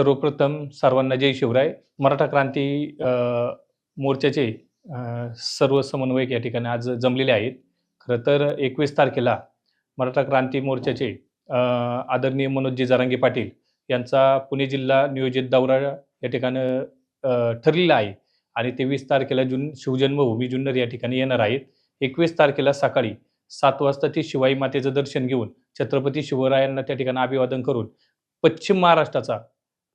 सर्वप्रथम सर्वांना जय शिवराय. मराठा क्रांती मोर्चाचे सर्व समन्वयक या ठिकाणी आज जमलेले आहेत. खरं तर एकवीस तारखेला मराठा क्रांती मोर्चाचे आदरणीय मनोजजी जरांगे पाटील यांचा पुणे जिल्हा नियोजित दौरा या ठिकाणी ठरलेला आहे. आणि तेवीस तारखेला जुन शिवजन्मभूमी जुन्नर या ठिकाणी येणार आहेत. एकवीस तारखेला सकाळी सात वाजता ते शिवाई मातेचं दर्शन घेऊन छत्रपती शिवरायांना त्या ठिकाणी अभिवादन करून पश्चिम महाराष्ट्राचा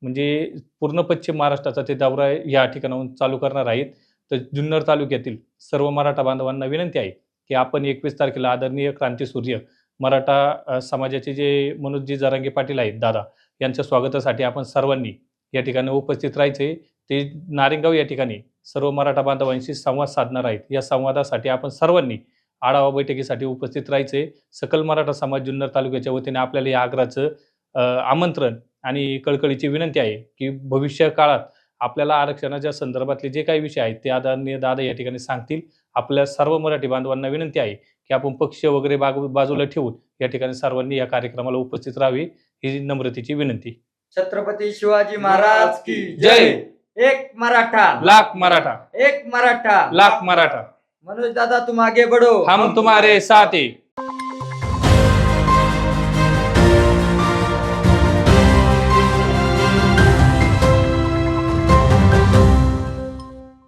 म्हणजे पूर्ण पश्चिम महाराष्ट्राचा ते दौरा या ठिकाणाहून चालू करणार आहेत. तर जुन्नर तालुक्यातील सर्व मराठा बांधवांना विनंती आहे की आपण एकवीस तारखेला आदरणीय क्रांतीसूर्य मराठा समाजाचे जे मनोजजी जरांगे पाटील आहेत दादा यांच्या स्वागतासाठी आपण सर्वांनी या ठिकाणी उपस्थित राहायचे. ते नारेगाव या ठिकाणी सर्व मराठा बांधवांशी संवाद साधणार आहेत. या संवादासाठी आपण सर्वांनी आढावा बैठकीसाठी उपस्थित राहायचे. सकल मराठा समाज जुन्नर तालुक्याच्या वतीने आपल्याला या आग्रहाचं आमंत्रण आणि कळकळीची विनंती आहे की भविष्य काळात आपल्याला आरक्षणाच्या संदर्भातले जे काही विषय आहेत ते आदरणीय दादा या ठिकाणी सांगतील. आपल्या सर्व मराठी बांधवांना विनंती आहे की आपण पक्ष वगैरे बाजू बाजूला ठेवून या ठिकाणी सर्वांनी या कार्यक्रमाला उपस्थित राहावे ही नम्रतेची विनंती. छत्रपती शिवाजी महाराज की जय. एक मराठा. लाख मराठा. एक मराठा. लाख मराठा. मनोज दादा तुम आगे बढ़ो. हम तुम्हारे साथ हैं.